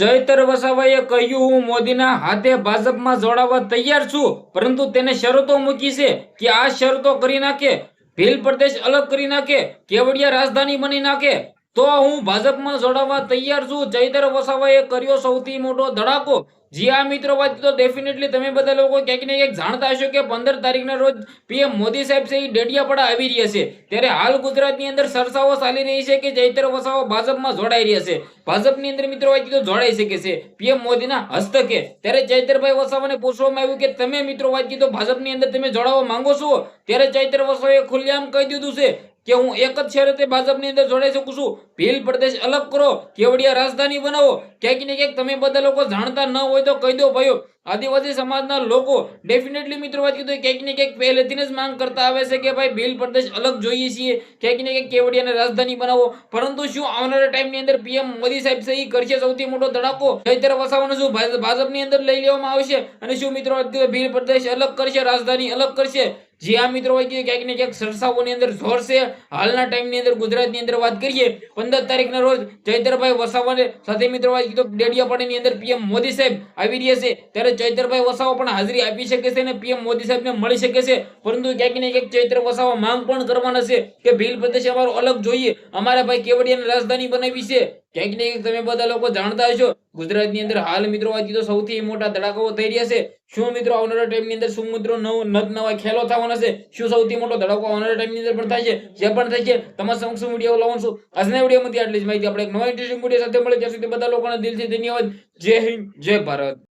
ચૈતર વસાવાએ કહ્યું, હું મોદીના હાથે ભાજપમાં જોડાવા તૈયાર છું, પરંતુ તેને શરતો મૂકી છે કે આ શરતો કરી નાખે, ભીલ પ્રદેશ અલગ કરી નાખે, કેવડિયા રાજધાની બની નાખે તો હું ભાજપમાં જોડાવા તૈયાર છું. ચૈતર વસાવાએ કર્યો સૌથી મોટો ધડાકો. જી આ મિત્રો વાત તો ડેફિનેટલી તમે બધા લોકો ક્યાંક ને ક્યાંક જાણતા હશો કે પંદર તારીખના રોજ પીએમ મોદી સાહેબ છે એ ડેડિયાપાડા આવી રહ્યા છે. ત્યારે હાલ ગુજરાતની અંદર સરસાઓ ચાલી રહી છે કે ચૈતર વસાવા ભાજપમાં જોડાઈ રહ્યા છે. ભાજપની અંદર મિત્રો વાત તો જોડાઈ શકે છે. પીએમ મોદીના હસ્તકે. ત્યારે ચૈતરભાઈ વસાવાને પૂછવામાં આવ્યું કે તમે મિત્રો વાત કીધો ભાજપની અંદર તમે જોડાવા માંગો છો? ત્યારે ચૈતર વસાવાએ ખુલ્લેઆમ કહી દીધું છે. કે હું એક જ શરતે ભાજપની અંદર જોડાઈ શકું છું? ભીલ પ્રદેશ અલગ કરો, કેવડિયા રાજધાની બનાવો. ક્યાંક ને ક્યાંક તમે બધા લોકો જાણતા ન હોય તો કહી દો ભાઈઓ. આદિવાસી સમાજના લોકો ડેફિનેટલી મિત્રો વાત કીધું, ક્યાંક ને ક્યાંક પહેલેથી જ માંગ કરતા આવે છે કે ભાઈ ભીલ પ્રદેશ અલગ જોઈએ છીએ. ક્યાંક ને ક્યાંક કેવડિયાને રાજધાની બનાવો. પરંતુ શું આવનારા ટાઈમની અંદર પીએમ મોદી સાહેબ એ કરશે સૌથી મોટો ધડાકો? ચૈત્ર વસાવાનો શું ભાજપની અંદર લઈ લેવામાં આવશે? અને શું મિત્રો ભીલ પ્રદેશ અલગ કરશે, રાજધાની અલગ કરશે? જી આ મિત્રો હોય કે ક્યાંક ને ક્યાંક સરસાઓની અંદર જોર છે. હાલના ટાઈમની અંદર ગુજરાતની અંદર વાત કરીએ, પંદર તારીખના રોજ ચૈતરભાઈ વસાવાને સાથે મિત્રો વાત કીધું ડેડિયાપાડીની અંદર પીએમ મોદી સાહેબ આવી રહ્યા છે. ત્યારે ચૈતરભાઈ વસાવા પણ હાજરી આપી શકે છે અને પીએમ મોદી સાહેબને મળી શકે છે. પરંતુ ક્યાંક ને ક્યાંક ચૈત્ર વસાવા માંગ પણ કરવાના છે કે ભીલ પ્રદેશ અમારો અલગ જોઈએ. અમારા ભાઈ કેવડિયાની રાજધાની બનાવી છે. ક્યાંક ને ક્યાંક તમે બધા લોકો જાણતા હશો, ગુજરાતની અંદર હાલ મિત્રો વાત તો સૌથી મોટા ધડાકાઓ થઈ રહ્યા છે. શું મિત્રો આવનારા ટાઈમની અંદર શું મિત્રો નવ નવા ખેલો થવાના છે? શું સૌથી મોટો ધડાકો આવનારા ટાઈમની અંદર પણ થાય છે? જે પણ થાય છે, તમારા સમક્ષ વીડિયો લાવું છું. આજના વિડીયોમાંથી આટલી જ માહિતી. આપણે એક નવા ઇન્ટરેસ્ટિંગ વીડિયો સાથે મળે ત્યાં સુધી બધા લોકોના દિલથી ધન્યવાદ. જય હિન્દ, જય ભારત.